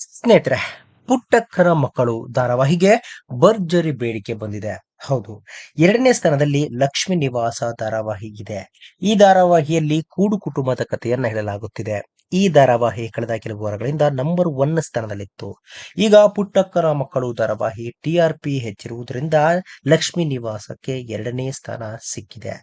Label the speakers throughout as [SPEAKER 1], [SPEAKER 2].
[SPEAKER 1] ಸ್ನೇಹಿತರೆ, ಪುಟ್ಟಕ್ಕನ ಮಕ್ಕಳು ಧಾರಾವಾಹಿಗೆ ಭರ್ಜರಿ ಬೇಡಿಕೆ ಬಂದಿದೆ. ಹೌದು, ಎರಡನೇ ಸ್ಥಾನದಲ್ಲಿ ಲಕ್ಷ್ಮೀ ನಿವಾಸ ಧಾರಾವಾಹಿ ಇದೆ. ಈ ಧಾರಾವಾಹಿಯಲ್ಲಿ ಕೂಡು ಕುಟುಂಬದ ಕಥೆಯನ್ನ ಹೇಳಲಾಗುತ್ತಿದೆ. ಈ ಧಾರಾವಾಹಿ ಕಳೆದ ಕೆಲವು ವಾರಗಳಿಂದ ನಂಬರ್ ಒನ್ ಸ್ಥಾನದಲ್ಲಿತ್ತು. ಈಗ ಪುಟ್ಟಕ್ಕನ ಮಕ್ಕಳು ಧಾರಾವಾಹಿ ಟಿಆರ್ಪಿ ಹೆಚ್ಚಿರುವುದರಿಂದ ಲಕ್ಷ್ಮೀ ನಿವಾಸಕ್ಕೆ ಎರಡನೇ ಸ್ಥಾನ ಸಿಕ್ಕಿದೆ.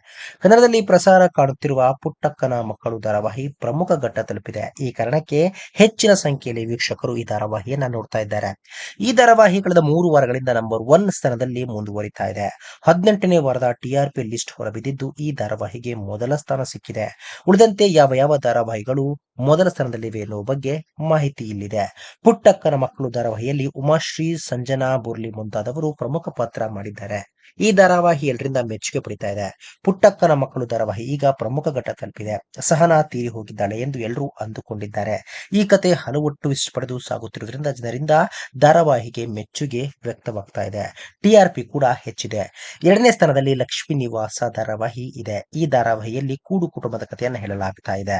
[SPEAKER 1] ಕನ್ನಡದಲ್ಲಿ ಪ್ರಸಾರ ಕಾಣುತ್ತಿರುವ ಪುಟ್ಟಕ್ಕನ ಮಕ್ಕಳು ಧಾರಾವಾಹಿ ಪ್ರಮುಖ ಘಟ್ಟ ತಲುಪಿದೆ. ಈ ಕಾರಣಕ್ಕೆ ಹೆಚ್ಚಿನ ಸಂಖ್ಯೆಯಲ್ಲಿ ವೀಕ್ಷಕರು ಈ ಧಾರಾವಾಹಿಯನ್ನ ನೋಡ್ತಾ ಇದ್ದಾರೆ. ಈ ಧಾರಾವಾಹಿ ಕಳೆದ ಮೂರು ವಾರಗಳಿಂದ ನಂಬರ್ ಒನ್ ಸ್ಥಾನದಲ್ಲಿ ಮುಂದುವರಿತಾ ಇದೆ. ಹದಿನೆಂಟನೇ ವಾರದ ಟಿಆರ್ಪಿ ಲಿಸ್ಟ್ ಹೊರಬಿದ್ದಿದ್ದು ಈ ಧಾರಾವಾಹಿಗೆ ಮೊದಲ ಸ್ಥಾನ ಸಿಕ್ಕಿದೆ. ಉಳಿದಂತೆ ಯಾವ ಯಾವ ಧಾರಾವಾಹಿಗಳು ಮೊದಲ ಸ್ಥಾನದಲ್ಲಿವೆ ಎನ್ನುವ ಬಗ್ಗೆ ಮಾಹಿತಿ ಇಲ್ಲಿದೆ. ಪುಟ್ಟಕ್ಕನ ಮಕ್ಕಳು ಧಾರಾವಾಹಿಯಲ್ಲಿ ಉಮಾಶ್ರೀ, ಸಂಜನಾ, ಬುರ್ಲಿ ಮುಂತಾದವರು ಪ್ರಮುಖ ಪಾತ್ರ ಮಾಡಿದ್ದಾರೆ. ಈ ಧಾರಾವಾಹಿ ಎಲ್ಲರಿಂದ ಮೆಚ್ಚುಗೆ ಪಡಿತಾ ಇದೆ. ಪುಟ್ಟಕ್ಕನ ಮಕ್ಕಳು ಧಾರಾವಾಹಿ ಈಗ ಪ್ರಮುಖ ಘಟ್ಟ ತಲುಪಿದೆ ಸಹನಾ ತೀರಿ ಹೋಗಿದ್ದಾಳೆ ಎಂದು ಎಲ್ಲರೂ ಅಂದುಕೊಂಡಿದ್ದಾರೆ. ಈ ಕತೆ ಹಲವು ಟ್ವಿಸ್ಟ್ ಪಡೆದು ಸಾಗುತ್ತಿರುವುದರಿಂದ ಜನರಿಂದ ಧಾರಾವಾಹಿಗೆ ಮೆಚ್ಚುಗೆ ವ್ಯಕ್ತವಾಗ್ತಾ ಇದೆ. ಟಿಆರ್ಪಿ ಕೂಡ ಹೆಚ್ಚಿದೆ. ಎರಡನೇ ಸ್ಥಾನದಲ್ಲಿ ಲಕ್ಷ್ಮಿ ನಿವಾಸ ಧಾರಾವಾಹಿ ಇದೆ. ಈ ಧಾರಾವಾಹಿಯಲ್ಲಿ ಕೂಡು ಕುಟುಂಬದ ಕಥೆಯನ್ನು ಹೇಳಲಾಗ್ತಾ ಇದೆ.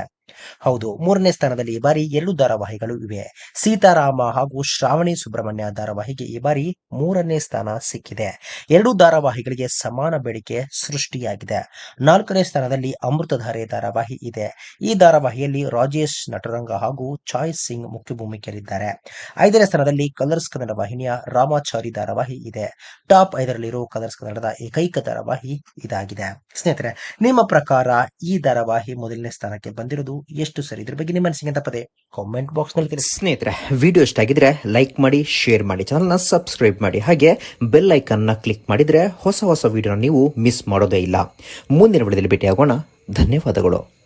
[SPEAKER 1] ಹೌದು, ಮೂರನೇ ಸ್ಥಾನದಲ್ಲಿ ಈ ಬಾರಿ ಎರಡು ಧಾರಾವಾಹಿಗಳು ಇವೆ. ಸೀತಾರಾಮ ಹಾಗೂ ಶ್ರಾವಣಿ ಸುಬ್ರಹ್ಮಣ್ಯ ಧಾರಾವಾಹಿಗೆ ಈ ಬಾರಿ ಮೂರನೇ ಸ್ಥಾನ ಸಿಕ್ಕಿದೆ. ಎರಡು ಧಾರಾವಾಹಿಗಳಿಗೆ ಸಮಾನ ಬೇಡಿಕೆ ಸೃಷ್ಟಿಯಾಗಿದೆ. ನಾಲ್ಕನೇ ಸ್ಥಾನದಲ್ಲಿ ಅಮೃತಧಾರೆ ಧಾರಾವಾಹಿ ಇದೆ. ಈ ಧಾರಾವಾಹಿಯಲ್ಲಿ ರಾಜೇಶ್, ನಟರಂಗ ಹಾಗೂ ಚಾಯ್ ಸಿಂಗ್ ಮುಖ್ಯ ಭೂಮಿಕೆಯಲ್ಲಿದ್ದಾರೆ ಐದನೇ ಸ್ಥಾನದಲ್ಲಿ ಕಲರ್ಸ್ ಕನ್ನಡ ವಾಹಿನಿಯ ರಾಮಾಚಾರಿ ಧಾರಾವಾಹಿ ಇದೆ. ಟಾಪ್ ಐದರಲ್ಲಿರೋ ಕಲರ್ಸ್ ಕನ್ನಡದ ಏಕೈಕ ಧಾರಾವಾಹಿ ಇದಾಗಿದೆ. ಸ್ನೇಹಿತರೆ, ನಿಮ್ಮ ಪ್ರಕಾರ ಈ ಧಾರಾವಾಹಿ ಮೊದಲನೇ ಸ್ಥಾನಕ್ಕೆ ಬಂದಿರೋದು ಎಷ್ಟು ಸರಿ? ಇದ್ರ ಬಗ್ಗೆ ನಿಮ್ಮ ಅನಿಸಿಕೆ ತಪ್ಪದೆ ಕಾಮೆಂಟ್ ಬಾಕ್ಸ್ನಲ್ಲಿ ತಿಳಿಸಿ.
[SPEAKER 2] ಸ್ನೇಹಿತರೆ ವಿಡಿಯೋ ಇಷ್ಟ ಆಗಿದ್ರೆ ಲೈಕ್ ಮಾಡಿ ಶೇರ್ ಮಾಡಿ ಚಾನಲ್ನ ಸಬ್ಸ್ಕ್ರೈಬ್ ಮಾಡಿ. ಹಾಗೆ ಬೆಲ್ ಐಕನ್ನ ಕ್ಲಿಕ್ ಮಾಡಿದ್ರೆ ಹೊಸ ಹೊಸ ವಿಡಿಯೋನ ನೀವು ಮಿಸ್ ಮಾಡೋದೇ ಇಲ್ಲ. ಮುಂದಿನ ವಿಡಿಯೋದಲ್ಲಿ ಭೇಟಿಯಾಗೋಣ. ಧನ್ಯವಾದಗಳು.